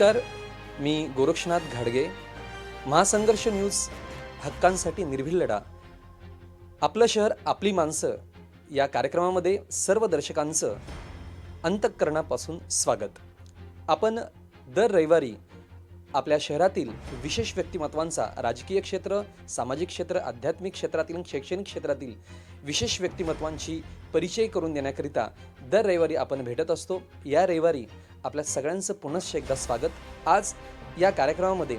नमस्कार मी गोरक्षनाथ घाडगे. महासंघर्ष न्यूज हक्कांसाठी निर्भीड लढा आपलं शहर आपली माणसं या कार्यक्रमामध्ये सर्व दर्शकांचं अंतःकरणापासून स्वागत. आपण दर रविवारी आपल्या शहरातील विशेष व्यक्तिमत्वांचा राजकीय क्षेत्र सामाजिक क्षेत्र आध्यात्मिक क्षेत्रातील शैक्षणिक क्षेत्रातील विशेष व्यक्तिमत्वांची परिचय करून देण्याकरिता दर रविवारी आपण भेटत असतो. या रविवारी आपल्या सगळ्यांचं पुनश्च एकदा स्वागत. आज या कार्यक्रमामध्ये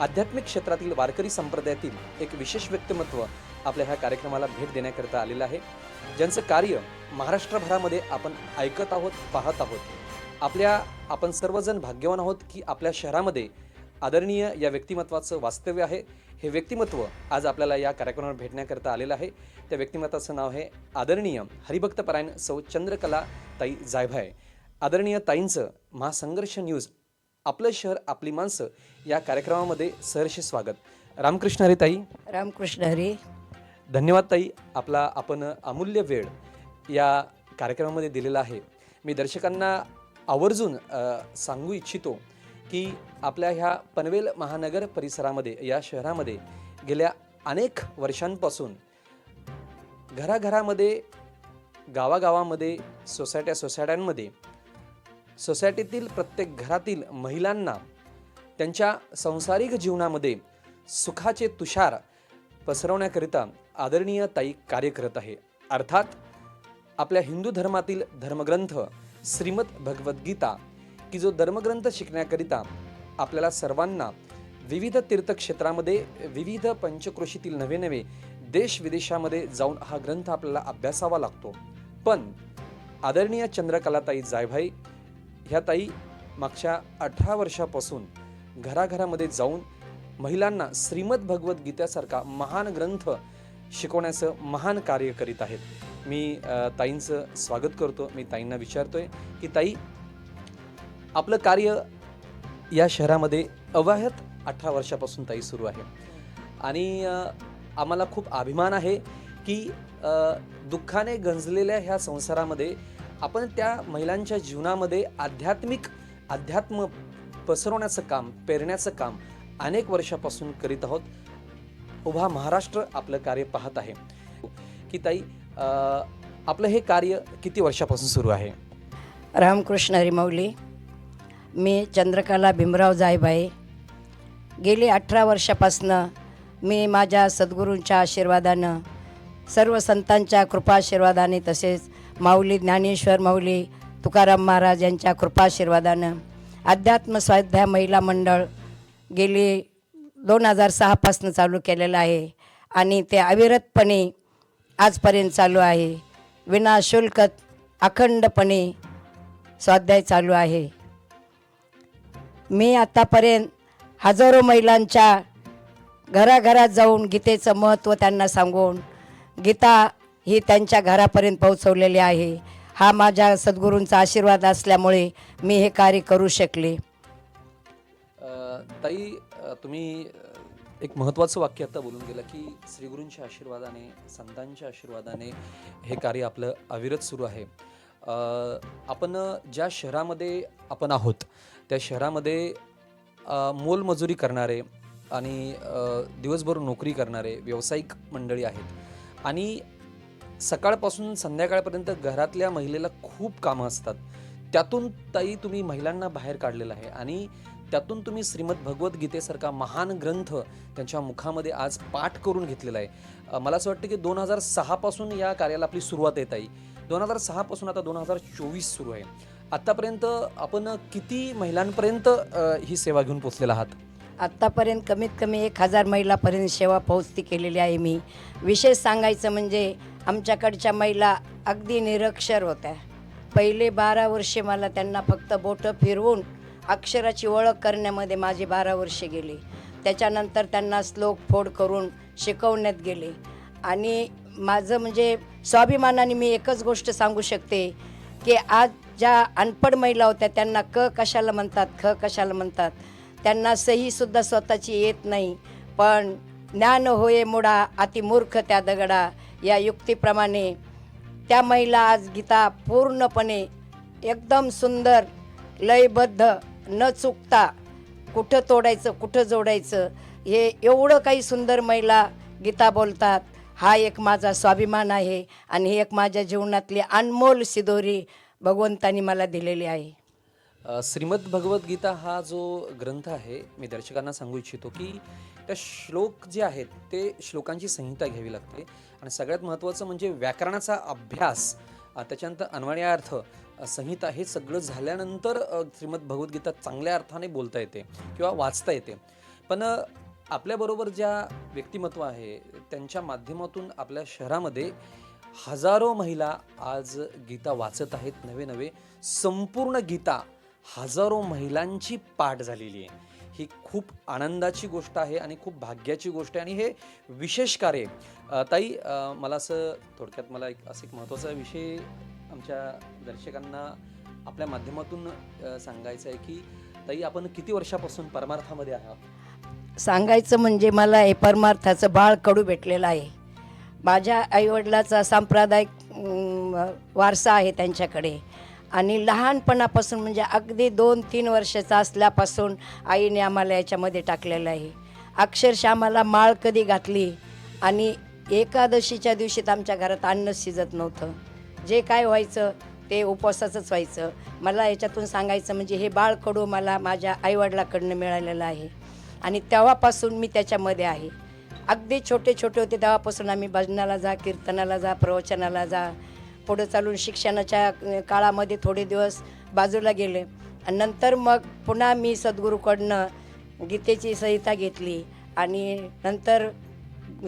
आध्यात्मिक क्षेत्रातील वारकरी संप्रदायातील एक विशेष व्यक्तिमत्व आपल्या ह्या कार्यक्रमाला भेट देण्याकरिता आलेलं आहे. ज्यांचं कार्य महाराष्ट्रभरामध्ये आपण ऐकत आहोत पाहत आहोत. आपल्या आपण सर्वजण भाग्यवान आहोत की आपल्या शहरामध्ये आदरणीय या व्यक्तिमत्वाचं वास्तव्य आहे. हे व्यक्तिमत्व आज आपल्याला या कार्यक्रमावर भेटण्याकरता आलेलं आहे. त्या व्यक्तिमत्वाचं नाव आहे आदरणीय हरिभक्तपरायण सौ चंद्रकला ताई जायभाय. आदरणीय ताईंचं महासंघर्ष न्यूज आपलं शहर आपली माणसं या कार्यक्रमामध्ये सहर्ष स्वागत. रामकृष्ण हरी ताई. रामकृष्ण हरी. धन्यवाद ताई आपला आपण अमूल्य वेळ या कार्यक्रमामध्ये दिलेला आहे. मी दर्शकांना आवर्जून सांगू इच्छितो की आपल्या ह्या पनवेल महानगर परिसरामध्ये या शहरामध्ये गेल्या अनेक वर्षांपासून घराघरामध्ये गावागावामध्ये सोसायट्या सोसायट्यांमध्ये सोसायटीतील प्रत्येक घरातील महिलांना त्यांच्या संसारिक जीवनामध्ये सुखाचे तुषार पसरवण्याकरिता आदरणीय ताई कार्य करत आहे. अर्थात आपल्या हिंदू धर्मातील धर्मग्रंथ श्रीमद भगवद्गीता की जो धर्मग्रंथ शिकण्याकरिता आपल्याला सर्वांना विविध तीर्थक्षेत्रामध्ये विविध पंचक्रोशीतील नवे नवे देश विदेशामध्ये जाऊन हा ग्रंथ आपल्याला अभ्यासावा लागतो. पण आदरणीय चंद्रकलाताई जायभाई ह्या ताई मागच्या अठरा वर्षापासून घराघरामध्ये जाऊन महिलांना श्रीमद भगवद्गीतेसारखा महान ग्रंथ शिकवण्याचं महान कार्य करीत आहेत. मी ताईंचं स्वागत करतो. मी ताईंना विचारतोय की ताई आपलं कार्य या शहरामध्ये अवाहत अठरा वर्षापासून ताई सुरू आहे. आणि आम्हाला खूप अभिमान आहे की दुःखाने गंजलेल्या ह्या संसारामध्ये आपण त्या महिलांच्या जीवनामध्ये आध्यात्मिक अध्यात्म पसरवण्याचं काम पेरण्याचं काम अनेक वर्षापासून करीत आहोत. उभा महाराष्ट्र आपलं कार्य पाहत आहे. की ताई आपलं हे कार्य किती वर्षापासून सुरू आहे? रामकृष्ण हरिमौली. मी चंद्रकला भीमराव जायबाई गेली अठरा वर्षापासनं मी माझ्या सद्गुरूंच्या आशीर्वादानं सर्व संतांच्या कृपाशीर्वादाने तसेच माऊली ज्ञानेश्वर माऊली तुकाराम महाराज यांच्या कृपाशीर्वादानं अध्यात्म स्वाध्याय महिला मंडळ गेली दोन हजार सहापासून चालू केलेलं आहे आणि ते अविरतपणे आजपर्यंत चालू आहे. विनाशुल्क अखंडपणे स्वाध्याय चालू आहे. मी आत्तापर्यंत हजारो महिलांच्या घराघरात जाऊन गीतेचं महत्त्व त्यांना सांगून गीता ही त्यांच्या घरापर्यंत पोहोचवलेली आहे. हा माझ्या सद्गुरूंचा आशीर्वाद असल्यामुळे मी हे कार्य करू शकले. ताई तुम्ही एक महत्त्वाचं वाक्य आता बोलून गेलं की श्रीगुरूंच्या आशीर्वादाने संतांच्या आशीर्वादाने हे कार्य आपलं अविरत सुरू आहे. आपण ज्या शहरामध्ये आपण आहोत त्या शहरामध्ये मोलमजुरी करणारे आणि दिवसभर नोकरी करणारे व्यावसायिक मंडळी आहेत आणि सकाळपासून संध्याकाळपर्यंत घरातल्या महिलेला खूप कामं असतात. त्यातून ताई तुम्ही महिलांना बाहेर काढलेलं आहे आणि त्यातून तुम्ही श्रीमद भगवद्गीतेसारखा महान ग्रंथ त्यांच्या मुखामध्ये आज पाठ करून घेतलेला आहे. मला असं वाटतं की दोन हजार सहापासून या कार्याला आपली सुरुवात येत आहे दोन हजार सहापासून आता दोन हजार चोवीस सुरू आहे. आत्तापर्यंत आपण किती महिलांपर्यंत ही सेवा घेऊन पोचलेला आहात? आत्तापर्यंत कमीत कमी एक हजार महिलापर्यंत सेवा पोहोचती केलेली आहे मी. विशेष सांगायचं म्हणजे आमच्याकडच्या महिला अगदी निरक्षर होत्या. पहिले बारा वर्षे मला त्यांना फक्त बोटं फिरवून अक्षराची ओळख करण्यामध्ये माझी बारा वर्षे गेली. त्याच्यानंतर त्यांना श्लोक फोड करून शिकवण्यात गेले. आणि माझं म्हणजे स्वाभिमानाने मी एकच गोष्ट सांगू शकते की आज ज्या अनपड महिला होत्या त्यांना क कशाला म्हणतात ख कशाला म्हणतात त्यांना सहीसुद्धा स्वतःची येत नाही. पण ज्ञान होये मुडा अतिमूर्ख त्या दगडा. या युक्तीप्रमाणे त्या महिला आज गीता पूर्णपणे एकदम सुंदर लयबद्ध न चुकता कुठं तोडायचं कुठं जोडायचं हे एवढं काही सुंदर महिला गीता बोलतात. हा एक माझा स्वाभिमान आहे आणि ही एक माझ्या जीवनातली अनमोल सिदोरी भगवंतानी मला दिलेली आहे. श्रीमद भगवद्गीता हा जो ग्रंथ आहे मी दर्शकांना सांगू इच्छितो की त्या श्लोक जे आहेत ते श्लोकांची संहिता घ्यावी लागते. आणि सगळ्यात महत्त्वाचं म्हणजे व्याकरणाचा अभ्यास त्याच्यानंतर अन्वयार्थ संहिता हे सगळं झाल्यानंतर श्रीमद भगवद्गीता चांगल्या अर्थाने बोलता येते किंवा वाचता येते. पण आपल्याबरोबर ज्या व्यक्तिमत्व आहे त्यांच्या माध्यमातून आपल्या शहरामध्ये हजारो महिला आज गीता वाचत आहेत नवे नवे संपूर्ण गीता हजारो महिलांची पाठ झालेली आहे. ही खूप आनंदाची गोष्ट आहे आणि खूप भाग्याची गोष्ट आहे. आणि हे विशेष कार्य ताई मला असं थोडक्यात मला एक असं एक महत्त्वाचा विषय आमच्या दर्शकांना आपल्या माध्यमातून सांगायचं आहे की ताई आपण किती वर्षापासून परमार्थामध्ये आहात? सांगायचं म्हणजे मला हे परमार्थाचं बाळ कडू भेटलेलं आहे. माझ्या आईवडिलाचा सांप्रदायिक वारसा आहे त्यांच्याकडे. आणि लहानपणापासून म्हणजे अगदी दोन तीन वर्षाचा असल्यापासून आईने आम्हाला याच्यामध्ये टाकलेलं आहे. अक्षरशः आम्हाला माळ कधी घातली आणि एकादशीच्या दिवशी तर आमच्या घरात अन्न शिजत नव्हतं. जे काय व्हायचं ते उपवासाचंच व्हायचं. मला याच्यातून सांगायचं म्हणजे हे बाळ कडू मला माझ्या आईवडिलाकडनं मिळालेलं आहे आणि तेव्हापासून मी त्याच्यामध्ये आहे. अगदी छोटे छोटे होते तेव्हापासून आम्ही भजनाला जा कीर्तनाला जा प्रवचनाला जा पुढं चालून शिक्षणाच्या काळामध्ये थोडे दिवस बाजूला गेले. आणि नंतर मग पुन्हा मी सद्गुरूकडनं गीतेची संहिता घेतली. आणि नंतर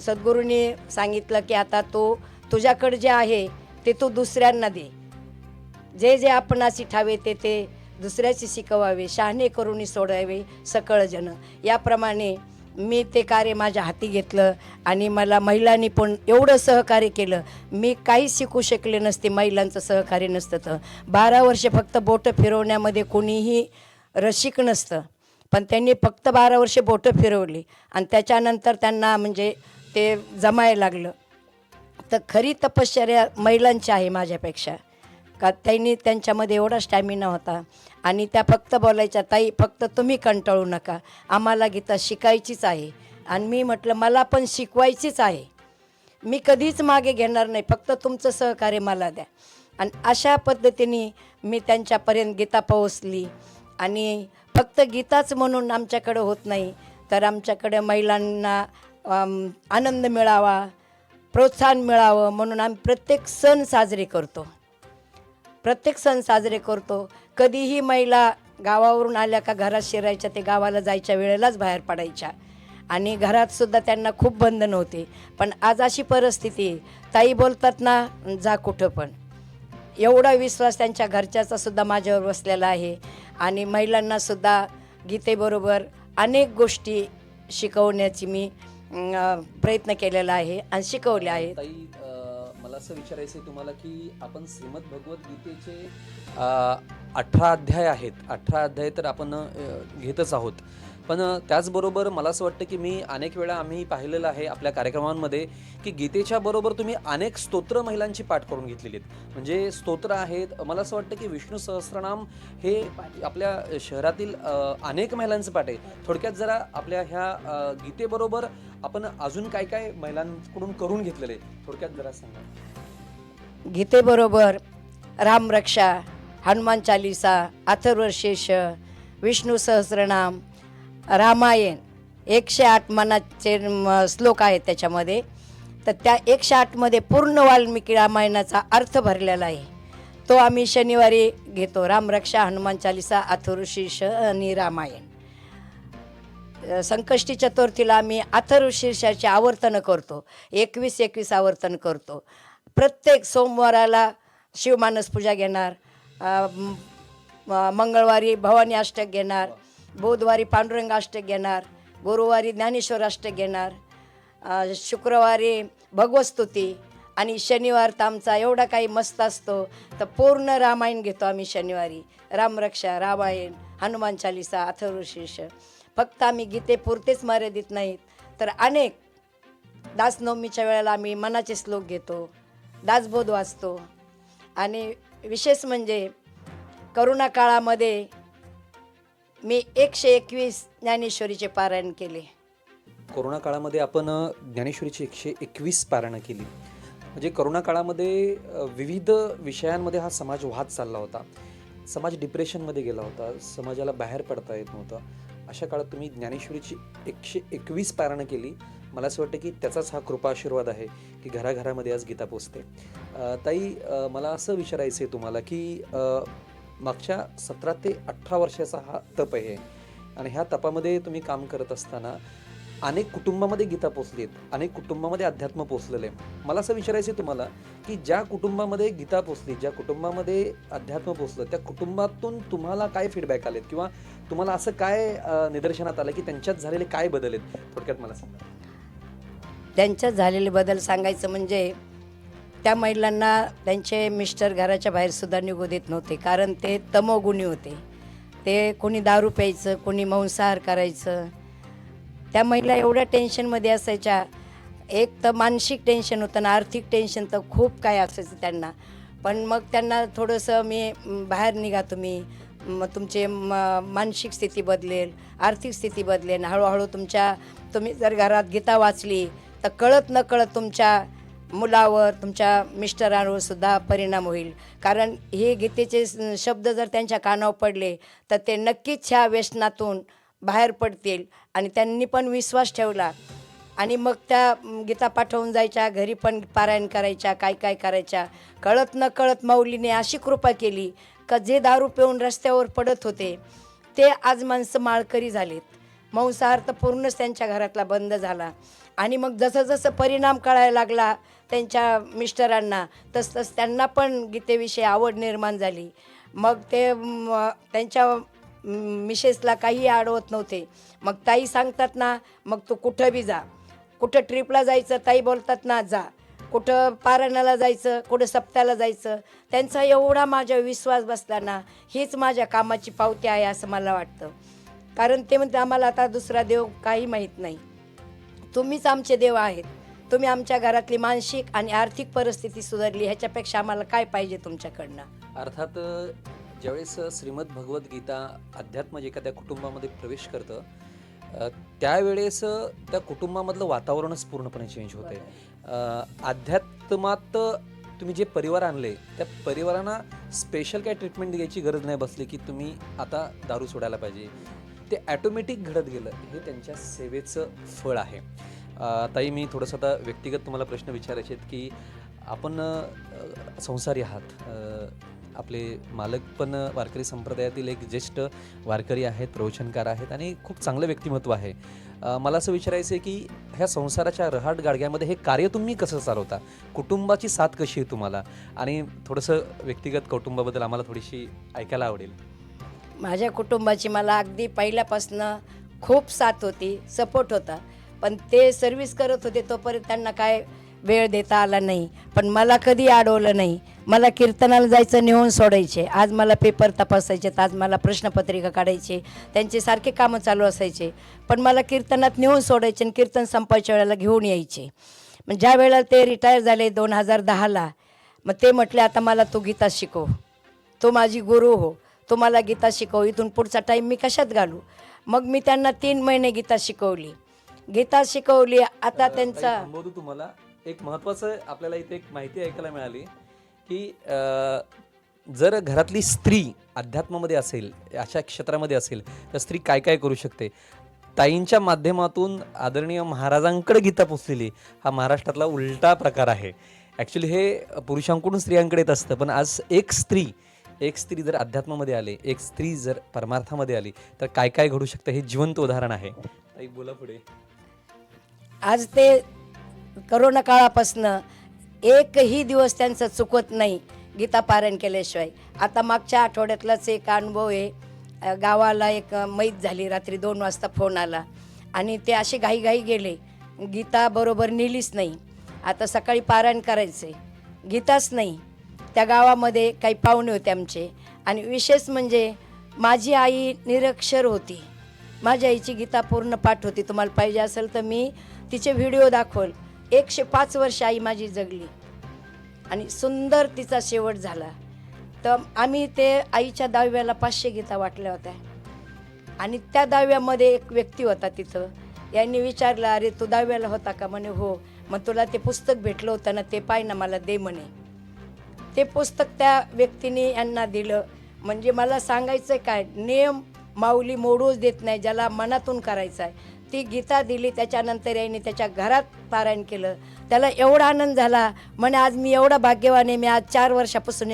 सद्गुरूंनी सांगितलं की आता तो तुझ्याकडे जे आहे ते तू दुसऱ्यांना दे. जे जे आपणाशी ठावे ते ते दुसऱ्याशी शिकवावे शहाणे करून सोडावे सकळ याप्रमाणे मी ते कार्य माझ्या हाती घेतलं आणि मला महिलांनी पण एवढं सहकार्य केलं. मी काहीच शिकू शकले नसते महिलांचं सहकार्य नसतं तर. बारा वर्ष फक्त बोटं फिरवण्यामध्ये कोणीही रसिक नसतं. पण त्यांनी फक्त बारा वर्षे बोटं फिरवली आणि त्याच्यानंतर त्यांना म्हणजे ते जमायला लागलं. तर खरी तपश्चर्या महिलांची आहे माझ्यापेक्षा. का त्यांनी त्यांच्यामध्ये एवढा स्टॅमिना होता. आणि त्या फक्त बोलायच्या ताई फक्त तुम्ही कंटाळू नका. आम्हाला गीता शिकायचीच आहे. आणि मी म्हटलं मला पण शिकवायचीच आहे. मी कधीच मागे घेणार नाही. फक्त तुमचं सहकार्य मला द्या. आणि अशा पद्धतीने मी त्यांच्यापर्यंत गीता पोहोचली. आणि फक्त गीताच म्हणून आमच्याकडं होत नाही तर आमच्याकडे महिलांना आनंद मिळावा प्रोत्साहन मिळावं म्हणून आम्ही प्रत्येक सण साजरे करतो. प्रत्येक सण साजरे करतो. कधीही महिला गावावरून आल्या का घरात शिरायच्या ते गावाला जायच्या वेळेलाच बाहेर पडायच्या. आणि घरातसुद्धा त्यांना खूप बंधन होते. पण आज अशी परिस्थिती ताई बोलतात ना जा कुठं पण. एवढा विश्वास त्यांच्या घरच्याचासुद्धा माझ्यावर बसलेला आहे. आणि महिलांनासुद्धा गीतेबरोबर अनेक गोष्टी शिकवण्याची मी प्रयत्न केलेला आहे आणि शिकवल्या आहेत. ताई असं विचारायचं आहे तुम्हाला की आपण श्रीमद भगवद्गीतेचे अठरा अध्याय आहेत. अठरा अध्याय तर आपण घेतच आहोत. पण त्याचबरोबर मला असं वाटतं की मी अनेक वेळा आम्ही पाहिलेलं आहे आपल्या कार्यक्रमांमध्ये की गीतेच्या बरोबर तुम्ही अनेक स्तोत्र महिलांची पाठ करून घेतलेली आहेत म्हणजे स्तोत्र आहेत. मला असं वाटतं की विष्णू सहस्रनाम हे आपल्या शहरातील अनेक महिलांचं पाठ आहे. थोडक्यात जरा आपल्या ह्या गीतेबरोबर आपण अजून काय काय महिलांकडून करून घेतलेलं आहे? थोडक्यात जरा सांगा. गीतेबरोबर रामरक्षा हनुमान चालिसा अथर्वशीर्ष विष्णू सहस्रनाम रामायण एकशे आठ मनाचे श्लोक आहेत त्याच्यामध्ये. तर त्या एकशे आठमध्ये पूर्ण वाल्मिकी रामायणाचा अर्थ भरलेला आहे. तो आम्ही शनिवारी घेतो. रामरक्षा हनुमान चालिसा अथर्वशीर्ष आणि रामायण. संकष्टी चतुर्थीला आम्ही अथर्वशीर्षाचे आवर्तनं करतो. एकवीस एकवीस आवर्तन करतो. प्रत्येक सोमवाराला शिवमानस पूजा घेणार मंगळवारी भवानी अष्टक घेणार बुधवारी पांडुरंग अष्टक घेणार गुरुवारी ज्ञानेश्वर अष्टक घेणार शुक्रवारी भगवस्तुती आणि शनिवार तर आमचा एवढा काही मस्त असतो. तर पूर्ण रामायण घेतो आम्ही शनिवारी. रामरक्षा रामायण हनुमान चालिसा अथर्वशीर्ष फक्त आम्ही गीतेपुरतेच मर्यादित नाहीत. तर अनेक दासनवमीच्या वेळेला आम्ही मनाचे श्लोक घेतो. दासबोध वाचतो. आणि विशेष म्हणजे करोना काळामध्ये मी एकशे एकवीस ज्ञानेश्वरीचे पारायण केले. कोरोना काळामध्ये आपण ज्ञानेश्वरीची एकशे एकवीस पारायणं केली. म्हणजे करोना काळामध्ये विविध विषयांमध्ये हा समाज वाहत चालला होता. समाज डिप्रेशनमध्ये गेला होता. समाजाला बाहेर पडता येत नव्हतं. अशा काळात तुम्ही ज्ञानेश्वरीची एकशे एकवीस पारायणं केली. मला असं वाटतं की त्याचाच हा कृपा आशीर्वाद आहे की घराघरामध्ये आज गीता पोचते. ताई मला असं विचारायचं आहे तुम्हाला की मागच्या सतरा ते अठरा वर्षाचा हा तप आहे आणि ह्या तपामध्ये तुम्ही काम करत असताना अनेक कुटुंबामध्ये गीता पोचलीत अनेक कुटुंबामध्ये अध्यात्म पोचलेलं आहे. मला असं विचारायचं आहे तुम्हाला की ज्या कुटुंबामध्ये गीता पोचली ज्या कुटुंबामध्ये अध्यात्म पोचलं त्या कुटुंबातून तुम्हाला काय फीडबॅक आलेत? किंवा तुम्हाला असं काय निदर्शनात आलं की त्यांच्यात झालेले काय बदल आहेत? थोडक्यात मला सांगा. त्यांच्यात झालेले बदल सांगायचं म्हणजे त्या महिलांना त्यांचे मिस्टर घराच्या बाहेरसुद्धा निघू देत नव्हते कारण ते तमोगुणी होते. ते कोणी दारू प्यायचं कोणी मांसाहार करायचं. त्या महिला एवढ्या टेन्शनमध्ये असायच्या. एक तर मानसिक टेन्शन होतं ना आर्थिक टेन्शन तर खूप काय असायचं त्यांना. पण मग त्यांना थोडंसं मी बाहेर निघा तुम्ही. मग तुमचे म मानसिक स्थिती बदलेल आर्थिक स्थिती बदलेल. हळूहळू तुमच्या तुम्ही जर घरात गीता वाचली तर कळत न कळत तुमच्या मुलावर तुमच्या मिस्टरांवर सुद्धा परिणाम होईल. कारण हे गीतेचे शब्द जर त्यांच्या कानावर पडले तर ते नक्कीच ह्या व्यसनातून बाहेर पडतील. आणि त्यांनी पण विश्वास ठेवला. आणि मग त्या गीता पाठवून जायच्या घरी पण पारायण करायच्या काय काय करायच्या. कळत न कळत माऊलीने अशी कृपा केली का जे दारू पिऊन रस्त्यावर पडत होते ते आज माणसं माळकरी झालेत. मांसाहार तर पूर्णच त्यांच्या घरातला बंद झाला. आणि मग जसं जसं परिणाम कळायला लागला त्यांच्या मिस्टरांना तसतस तस त्यांना पण गीतेविषयी आवड निर्माण झाली. मग ते त्यांच्या मिसेसला काही अडवत नव्हते. मग ताई सांगतात ना मग तू कुठं बी जा. कुठं ट्रिपला जायचं ताई बोलतात ना जा. कुठं पारायणाला जायचं कुठं सप्त्याला जायचं. त्यांचा एवढा माझा विश्वास बसला ना हीच माझ्या कामाची पावती आहे असं मला वाटतं. कारण ते म्हणते आम्हाला आता दुसरा देव काही माहीत नाही. तुम्हीच आमचे देव आहेत. तुम्ही आमच्या घरातली मानसिक आणि आर्थिक परिस्थिती सुधारली ह्याच्यापेक्षा आम्हाला काय पाहिजे तुमच्याकडनं? अर्थात ज्यावेळेस श्रीमद भगवद्गीता अध्यात्म जे एखाद्या कुटुंबामध्ये प्रवेश करतं त्यावेळेस त्या कुटुंबामधलं वातावरणच पूर्णपणे चेंज होते अध्यात्मात तुम्ही जे परिवार आणले त्या परिवारांना स्पेशल काय ट्रीटमेंट द्यायची गरज नाही बसली की तुम्ही आता दारू सोडायला पाहिजे ते ॲटोमॅटिक घडत गेलं. हे त्यांच्या सेवेचं फळ आहे. ताई मी थोडंसं आता व्यक्तिगत तुम्हाला प्रश्न विचारायचे आहेत की आपण संसारी आहात. आपले मालक पण वारकरी संप्रदायातील एक ज्येष्ठ वारकरी आहेत प्रवचनकार आहेत आणि खूप चांगलं व्यक्तिमत्व आहे. मला असं विचारायचं आहे की ह्या संसाराच्या रहाट गाडग्यामध्ये हे कार्य तुम्ही कसं चालवता? कुटुंबाची साथ कशी आहे तुम्हाला? आणि थोडंसं व्यक्तिगत कौटुंबाबद्दल आम्हाला थोडीशी ऐकायला आवडेल. माझ्या कुटुंबाची मला अगदी पहिल्यापासनं खूप साथ होती सपोर्ट होता. पण ते सर्विस करत होते तोपर्यंत त्यांना काय वेळ देता आला नाही. पण मला कधी अडवलं नाही. मला कीर्तनाला जायचं नेऊन सोडायचे. आज मला पेपर तपासायचे आज मला प्रश्नपत्रिका काढायचे. त्यांचे सारखे कामं चालू असायचे. पण मला कीर्तनात नेऊन सोडायचे आणि कीर्तन संपायच्या वेळेला घेऊन यायचे. मग ज्या वेळेला ते रिटायर झाले दोन हजार दहाला मग ते म्हटले आता मला तू गीता शिकव. तो माझी गुरु हो. तो मला गीता शिकव इथून पुढचा टाईम मी कशात घालू? मग मी त्यांना तीन महिने गीता शिकवली. गीता शिकवली आता त्यांचा तुम्हाला. एक महत्त्वाचं आपल्याला इथे एक माहिती ऐकायला मिळाली की जर घरातली स्त्री अध्यात्मामध्ये असेल अशा क्षेत्रामध्ये असेल तर स्त्री काय काय करू शकते? ताईंच्या माध्यमातून आदरणीय महाराजांकडे गीता पोचलेली. हा महाराष्ट्रातला उलटा प्रकार आहे. ॲक्च्युली हे पुरुषांकडून स्त्रियांकडे येत असतं पण आज एक स्त्री एक स्त्री जर अध्यात्मामध्ये आले एक स्त्री जर परमार्थामध्ये आली तर काय काय घडू शकतं हे जिवंत उदाहरण आहे. बोला पुढे. आज ते करोना काळापासनं एकही दिवस त्यांचं चुकत नाही गीता पारायण केल्याशिवाय. आता मागच्या आठवड्यातलाच एक अनुभव आहे. गावाला एक मैत झाली रात्री दोन वाजता फोन आला. आणि ते असे घाईघाई गेले. गीता बरोबर नेलीच नाही. आता सकाळी पारायण करायचे गीताच नाही. त्या गावामध्ये काही पाहुणे होते आमचे. आणि विशेष म्हणजे माझी आई निरक्षर होती. माझ्या आईची गीता पूर्ण पाठ होती. तुम्हाला पाहिजे असेल तर मी तिचे व्हिडिओ दाखवल. एकशे पाच वर्ष आई माझी जगली. आणि सुंदर तिचा शेवट झाला. तर आम्ही ते आईच्या दहाव्याला पाचशे गीता वाटल्या होत्या. आणि त्या दहाव्यामध्ये एक व्यक्ती होता तिथं. यांनी विचारलं अरे तू दहाव्याला होता का? म्हणे हो. मग तुला ते पुस्तक भेटलं होतं ना ते पाय ना मला दे म्हणे. ते पुस्तक त्या व्यक्तीने यांना दिलं. म्हणजे मला सांगायचं काय नियम माऊली मोडूच देत नाही ज्याला मनातून करायचं आहे. ती गीता दिली त्याच्यानंतर याने त्याच्या घरात पारायण केलं. त्याला एवढा आनंद झाला म्हणे आज मी एवढा भाग्यवान आहे मी आज चार वर्षापासून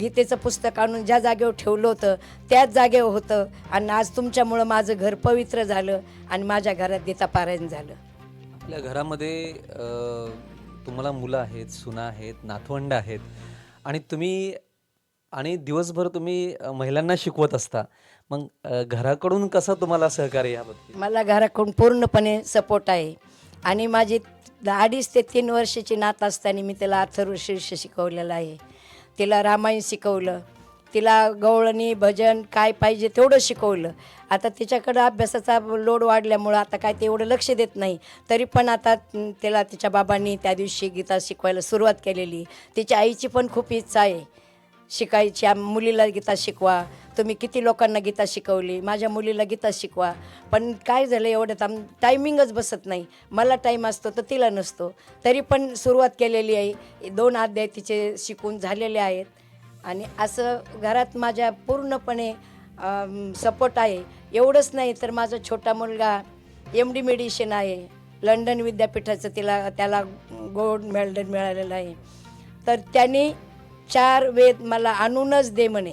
गीतेचं पुस्तक आणून ज्या जागेवर ठेवलं होतं त्याच जागेवर होतं. आणि आज तुमच्यामुळं माझं घर पवित्र झालं आणि माझ्या घरात गीता पारायण झालं. आपल्या घरामध्ये तुम्हाला मुलं आहेत सुना आहेत नातवंड आहेत. आणि तुम्ही आणि दिवसभर तुम्ही अ, महिलांना शिकवत असता. मग अ, घराकडून कसं तुम्हाला सहकार्य याबद्दल मला घराकडून पूर्णपणे सपोर्ट आहे. आणि माझी अडीच ते तीन वर्षाची नात असताना मी तिला अथर्व शीर्ष शिकवलेलं आहे. तिला रामायण शिकवलं. तिला गवळणी भजन काय पाहिजे तेवढं शिकवलं. आता तिच्याकडं अभ्यासाचा लोड वाढल्यामुळं आता काय ते एवढं लक्ष देत नाही. तरी पण आता तिला तिच्या बाबांनी त्या दिवशी गीता शिकवायला सुरुवात केलेली. तिच्या आईची पण खूप इच्छा आहे. शिकायची आम मुलीला गीता शिकवा. तुम्ही किती लोकांना गीता शिकवली? माझ्या मुलीला गीता शिकवा. पण काय झालं एवढं ताम टायमिंगच बसत नाही. मला टाईम असतो तर तिला नसतो. तरी पण सुरुवात केलेली आहे. दोन अध्याय तिचे शिकून झालेले आहेत. आणि असं घरात माझ्या पूर्णपणे सपोर्ट आहे. एवढंच नाही तर माझा छोटा मुलगा एम डी मेडिशन आहे. लंडन विद्यापीठाचं तिला त्याला गोल्ड मेडल मिळालेलं आहे. तर त्यांनी चार वेद मला आणूनच दे म्हणे.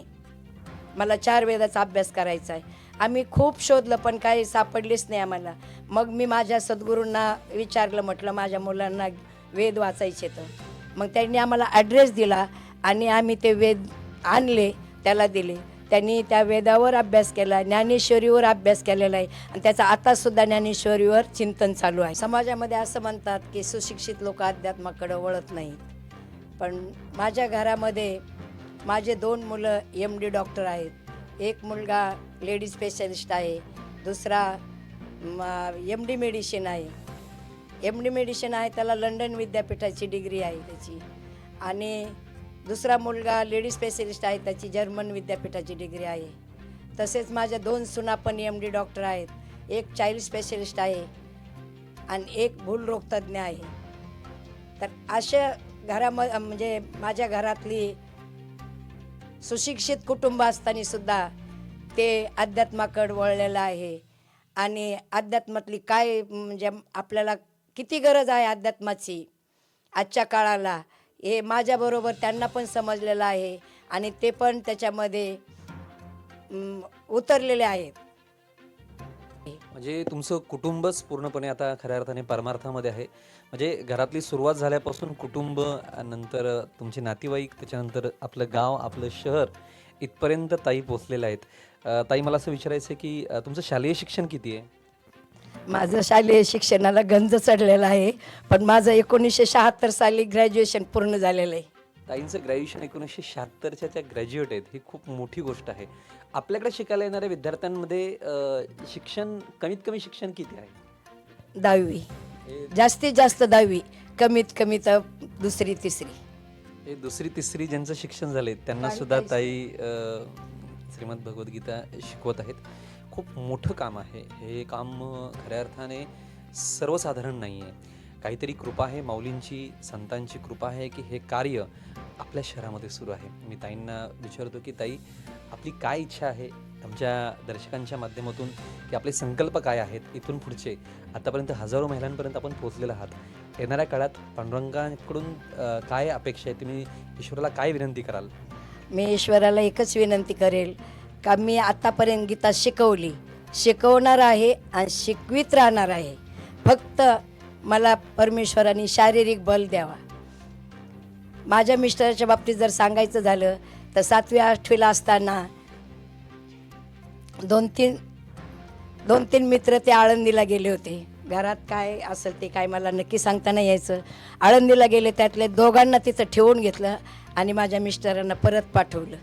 मला चार वेदाचा अभ्यास करायचा आहे. आम्ही खूप शोधलं पण काही सापडलीच नाही आम्हाला. मग मी माझ्या सद्गुरूंना विचारलं म्हटलं माझ्या मुलांना वेद वाचायचे तर. मग त्यांनी आम्हाला ॲड्रेस दिला आणि आम्ही ते वेद आणले त्याला दिले. त्यांनी त्या वेदावर अभ्यास केला ज्ञानेश्वरीवर अभ्यास केलेला आहे. आणि त्याचा आतासुद्धा ज्ञानेश्वरीवर चिंतन चालू आहे. समाजामध्ये असं म्हणतात की सुशिक्षित लोक अध्यात्माकडं वळत नाही पण माझ्या घरामध्ये माझे दोन मुलं एम डी डॉक्टर आहेत. एक मुलगा लेडीज स्पेशलिस्ट आहे. दुसरा एम डी मेडिसिन आहे. एम डी मेडिसिन आहे त्याला लंडन विद्यापीठाची डिग्री आहे त्याची. आणि दुसरा मुलगा लेडी स्पेशलिस्ट आहे त्याची जर्मन विद्यापीठाची डिग्री आहे. तसेच माझ्या दोन सुना पण एम डी डॉक्टर आहेत. एक चाइल्ड स्पेशलिस्ट आहे आणि एक भूलरोगतज्ञ आहे. तर अशा घराम म्हणजे माझ्या घरातली सुशिक्षित कुटुंब असताना सुद्धा ते अध्यात्माकड वळलेलं आहे. आणि अध्यात्मातली काय म्हणजे आपल्याला किती गरज आहे अध्यात्माची आजच्या काळाला? हे माझ्याबरोबर त्यांना पण समजलेलं आहे आणि ते पण त्याच्यामध्ये उतरलेले आहेत. म्हणजे तुमचं कुटुंबच पूर्णपणे आता खऱ्या अर्थाने परमार्थामध्ये आहे. म्हणजे घरातली सुरुवात झाल्यापासून कुटुंब नंतर तुमचे नातेवाईक त्याच्यानंतर आपलं गाव आपलं शहर इथपर्यंत ताई पोचलेलं आहेत. ताई मला असं विचारायचं आहे की तुमचं शालेय शिक्षण किती आहे? माझं शालेय शिक्षणाला गंज चढलेला आहे पण माझं एकोणीसशे शहात्तर साली ग्रॅज्युएशन पूर्ण झालेलं आहे. ताईंचं ग्रॅज्युएशन एकोणीसशे शहात्तरच्या त्या ग्रॅज्युएट आहेत ही खूप मोठी गोष्ट आहे. आपल्याकडे शिकायला येणाऱ्या विद्यार्थ्यांमध्ये अ, शिक्षण कमीत कमी शिक्षण किती आहे? दहावी. जास्तीत जास्त दहावी कमीत कमी तर दुसरी तिसरी. हे दुसरी तिसरी ज्यांचं शिक्षण झाले त्यांना सुद्धा ताई अ, श्रीमद भगवद्गीता शिकवत आहेत. खूप मोठं काम आहे. हे काम खऱ्या अर्थाने सर्वसाधारण नाही आहे काहीतरी कृपा आहे माऊलींची संतांची कृपा आहे की हे कार्य आपल्या शहरामध्ये सुरू आहे. मी ताईंना विचारतो की ताई आपली काय इच्छा आहे? आमच्या दर्शकांच्या माध्यमातून की आपले संकल्प काय आहेत इथून पुढचे? आतापर्यंत हजारो महिलांपर्यंत आपण पोहोचलेलो आहात. येणाऱ्या काळात पांडुरंगाकडून काय अपेक्षा आहे? तुम्ही ईश्वराला काय विनंती कराल? मी ईश्वराला एकच विनंती करेल का मी आत्तापर्यंत गीता शिकवली. शिकवणार आहे आणि शिकवीत राहणार आहे. फक्त मला परमेश्वराने शारीरिक बल द्यावा. माझ्या मिस्टराच्या बाबतीत जर सांगायचं झालं तर सातवी आठवीला असताना दोन तीन दोन तीन मित्र ते आळंदीला गेले होते. घरात काय असेल ते काय मला नक्की सांगता नाही यायचं. आळंदीला गेले त्यातले दोघांना तिथं ठेवून घेतलं आणि माझ्या मिस्टरांना परत पाठवलं.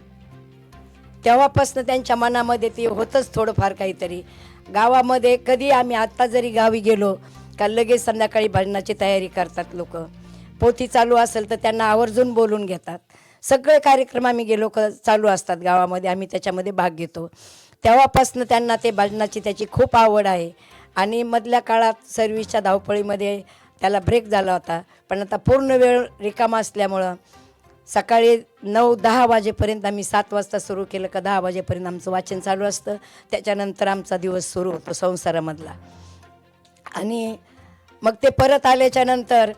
तेव्हापासून त्यांच्या मनामध्ये ते होतंच थोडंफार काहीतरी. गावामध्ये कधी आम्ही आत्ता जरी गावी गेलो का लगेच संध्याकाळी भजनाची तयारी करतात लोक. पोथी चालू असेल तर त्यांना आवर्जून बोलून घेतात. सगळे कार्यक्रम आम्ही गेलो क चालू असतात गावामध्ये आम्ही त्याच्यामध्ये भाग घेतो. तेव्हापासनं त्यांना ते भजनाची त्याची खूप आवड आहे. आणि मधल्या काळात सर्व्हिसच्या धावपळीमध्ये त्याला ब्रेक झाला होता. पण आता पूर्ण वेळ रिकामा असल्यामुळं सकाळी नऊ दहा वाजेपर्यंत आम्ही सात वाजता सुरू केलं का दहा वाजेपर्यंत आमचं वाचन चालू असतं. त्याच्यानंतर आमचा दिवस सुरू होतो संसारामधला. आणि मग ते परत आल्याच्यानंतर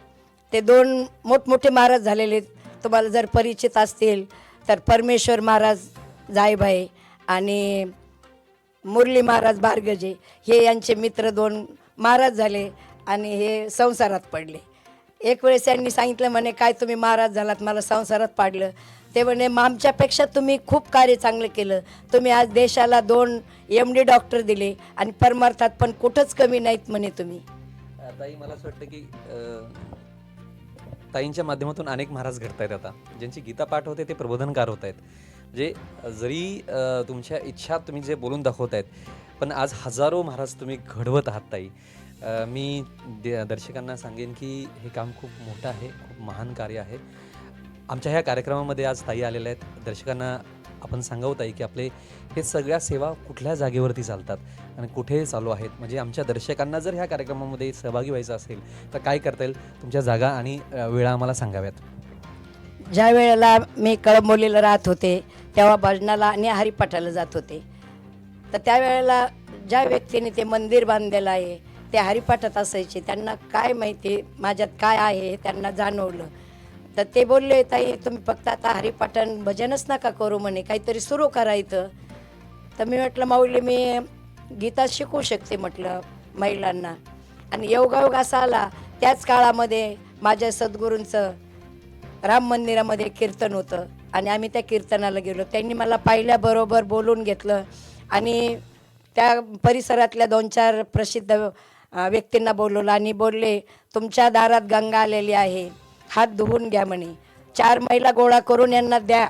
ते दोन मोठमोठे महाराज झालेले तुम्हाला जर परिचित असतील तर परमेश्वर महाराज जायभाई आणि मुरली महाराज बारगजे हे यांचे मित्र दोन महाराज झाले आणि हे संसारात पडले. एक वेळेस त्यांनी सांगितलं म्हणे काय तुम्ही महाराज झालात मला संसारात पाडलं. ते म्हणे आमच्यापेक्षा तुम्ही खूप कार्य चांगलं केलं. तुम्ही आज देशाला दोन एम डी डॉक्टर दिले आणि परमार्थात पण कुठंच कमी नाहीत म्हणे तुम्ही. ताई मला असं वाटतं की ताईंच्या माध्यमातून अनेक महाराज घडत आहेत आता. ज्यांची गीता पाठ होते ते प्रबोधनकार होत आहेत म्हणजे जरी तुमच्या इच्छा तुम्ही जे बोलून दाखवत आहेत पण आज हजारो महाराज तुम्ही घडवत आहात ताई. मी दे- दर्शकांना सांगेन की हे काम खूप मोठं आहे खूप महान कार्य आहे. आमच्या ह्या कार्यक्रमामध्ये आज ताई आलेल्या आहेत. दर्शकांना आपण सांगावत आहे की आपले हे सगळ्या सेवा कुठल्या जागेवरती चालतात आणि कुठे चालू आहेत? म्हणजे आमच्या दर्शकांना जर ह्या कार्यक्रमामध्ये सहभागी व्हायचं असेल तर काय करता येईल? तुमच्या जागा आणि अ, वेळा आम्हाला सांगाव्यात. ज्या वेळेला मी कळंबोलीला राहत होते तेव्हा भजनाला आणि हरिपाठाला जात होते. तर त्यावेळेला ज्या व्यक्तीने ते मंदिर बांधलेलं आहे ते हरिपाठात असायचे. त्यांना काय माहिती माझ्यात काय आहे हे त्यांना जाणवलं. तर ते बोलले ताई तुम्ही फक्त आता हरिपाठन भजनच नका करू म्हणे काहीतरी सुरू करा इथं. तर मी म्हटलं माऊली मी गीता शिकवू शकते म्हटलं महिलांना. आणि योगायोग असा आला त्याच काळामध्ये माझ्या सद्गुरूंचं राम मंदिरामध्ये कीर्तन होतं. आणि आम्ही त्या कीर्तनाला गेलो. त्यांनी मला पाहिल्याबरोबर बोलून घेतलं. आणि त्या परिसरातल्या दोन चार प्रसिद्ध व्यक्तींना बोलवलं आणि बोलले तुमच्या दारात गंगा आलेली आहे. हात धुवून घ्या म्हणे. चार महिला गोळा करून यांना द्या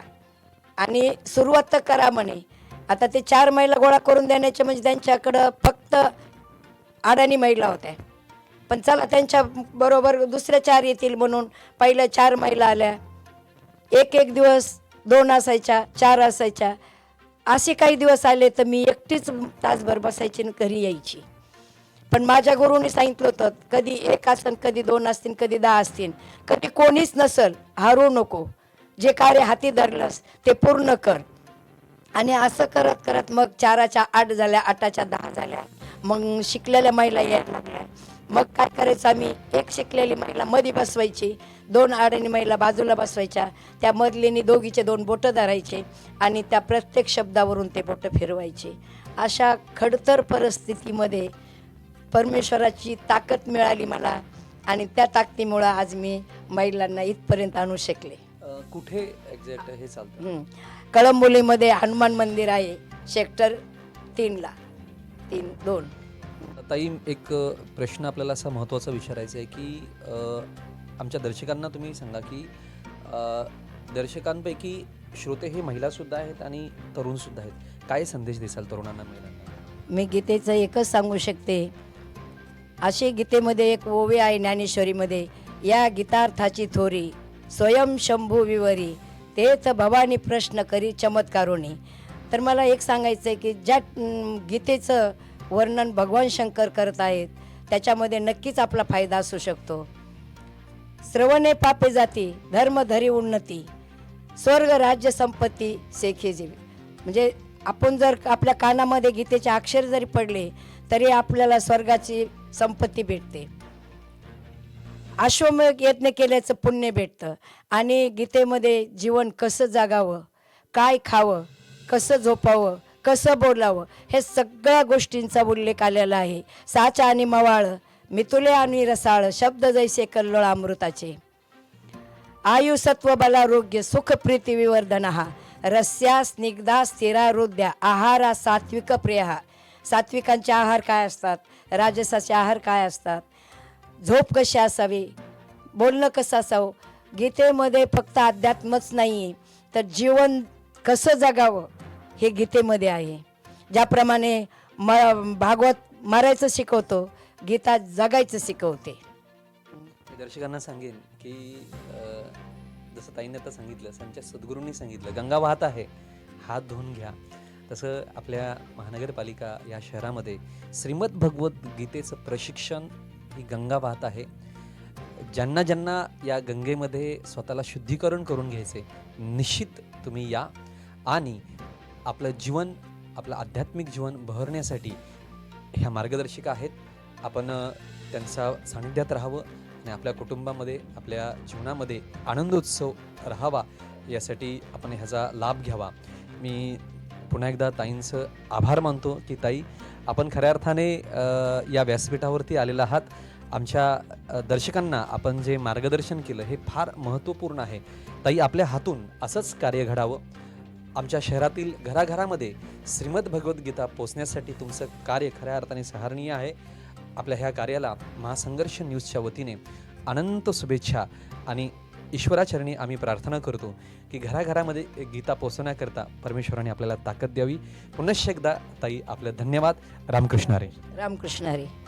आणि सुरुवात तर करा म्हणे. आता ते चार महिला गोळा करून देण्याचे म्हणजे त्यांच्याकडं फक्त अडाणी महिला होत्या. पण चला त्यांच्या बरोबर दुसऱ्या चार येतील म्हणून पहिल्या चार महिला आल्या. एक एक दिवस दोन असायच्या चार असायच्या. असे काही दिवस आले तर मी एकटीच तासभर बसायची आणि घरी यायची. पण माझ्या गुरुने सांगितलं होतं कधी एक असन कधी दोन असतील कधी दहा असतील. कधी कोणीच नसल हारू नको. जे कार्य हाती धरलंस ते पूर्ण कर. आणि असं करत करत मग चाराच्या आठ झाल्या आठाच्या दहा झाल्या. मग शिकलेल्या महिला यायला लागल्या. मग काय करायचं आम्ही? एक शिकलेली महिला मध्ये बसवायची. दोन आडणी महिला बाजूला बसवायच्या. त्या मधलीनी दोघीचे दोन बोटं धरायचे आणि त्या प्रत्येक शब्दावरून ते बोटं फिरवायचे. अशा खडतर परिस्थितीमध्ये परमेश्वराची ताकद मिळाली मला आणि त्या ताकदीमुळं आज मी महिलांना इथपर्यंत आणू शकले. अ, कुठे एक्झॅक्ट हे चालतं? हं. कळंबोलीमध्ये हनुमान मंदिर आहे सेक्टर तीनला. तीन दोन. ताई एक अ, प्रश्न आपल्याला असा महत्त्वाचा विचारायचा आहे की अ, आमच्या दर्शकांना तुम्ही सांगा की अ, दर्शकांपैकी श्रोते हे महिलासुद्धा आहेत आणि तरुणसुद्धा आहेत. काय संदेश देसाल तरुणांना महिलांना? मी गीतेचं एकच सांगू शकते असे गीतेमध्ये एक ओवे आहे ज्ञानेश्वरीमध्ये. या गीतार्थाची थोरी स्वयं शंभू विवरी तेच भवानी प्रश्न करी चमत्कारोनी तर मला एक सांगायचं आहे की ज्या गीतेचं वर्णन भगवान शंकर करत आहेत त्याच्यामध्ये नक्कीच आपला फायदा असू शकतो. श्रवणे पापे जाती धर्म धरी उन्नती स्वर्ग राज्य संपत्ती सेखे जीवी. म्हणजे आपण जर आपल्या कानामध्ये गीतेचे अक्षर जरी पडले तरी आपल्याला स्वर्गाची संपत्ती भेटते. अश्वमेघ यज्ञ केल्याचं पुण्य भेटतं. आणि गीतेमध्ये जीवन कसं जागावं काय खावं कसं झोपावं कसं बोलावं हे सगळ्या गोष्टींचा उल्लेख आलेला आहे. साचा आणि मवाळ मितुले आणि रसाळ शब्द जैसे कल्लोळ अमृताचे. आयु सत्व बलारोग्य सुख प्रीती विवर्धन हा. रस्या स्निग्धा स्थिरारोध्या आहारा सात्विक प्रिया सात्विकांचे आहार काय असतात? राजसाचे आहार काय असतात? झोप कशी असावी? बोलणं कसं असावं? गीतेमध्ये फक्त अध्यात्मच नाही तर जीवन कसं जगावं हे गीतेमध्ये आहे. ज्याप्रमाणे म भागवत मारायचं शिकवतो गीता जगायचं शिकवते. दर्शकांना सांगेन की जसं ताईने आता सांगितलं त्यांच्या सद्गुरूंनी सांगितलं गंगा वाहत आहे हात धुवून घ्या. तसं आपल्या महानगरपालिका या शहरामध्ये श्रीमद भगवत गीतेचं प्रशिक्षण ही गंगा वाहत आहे. ज्यांना ज्यांना या गंगेमध्ये स्वतःला शुद्धीकरण करून घ्यायचे निश्चित तुम्ही या. आणि आपलं जीवन आपलं आध्यात्मिक जीवन बहरण्यासाठी ह्या मार्गदर्शिका आहेत. आपण त्यांचा त्यांच्या सानिध्यात राहावं आणि आपल्या कुटुंबामध्ये आपल्या जीवनामध्ये आनंदोत्सव राहावा. यासाठी आपण ह्याचा लाभ घ्यावा. मी पुन्हा एकदा ताईंचं आभार मानतो की ताई आपण खऱ्या अर्थाने या व्यासपीठावरती आलेला आहात. आमच्या दर्शकांना आपण जे मार्गदर्शन केलं हे फार महत्त्वपूर्ण आहे. ताई आपल्या हातून असंच कार्य घडावं. आमच्या शहरातील घराघरामध्ये श्रीमद भगवद्गीता पोचण्यासाठी तुमचं कार्य खऱ्या अर्थाने सहारणीय आहे. आपल्या ह्या कार्याला महासंघर्ष न्यूजच्या वतीने अनंत शुभेच्छा आणि ईश्वराचरणी आम्ही प्रार्थना करतो की घराघरामध्ये गीता पोचवण्याकरता परमेश्वराने आपल्याला ताकद द्यावी. पुनश्च एकदा ताई आपलं धन्यवाद. रामकृष्णारे रामकृष्णारे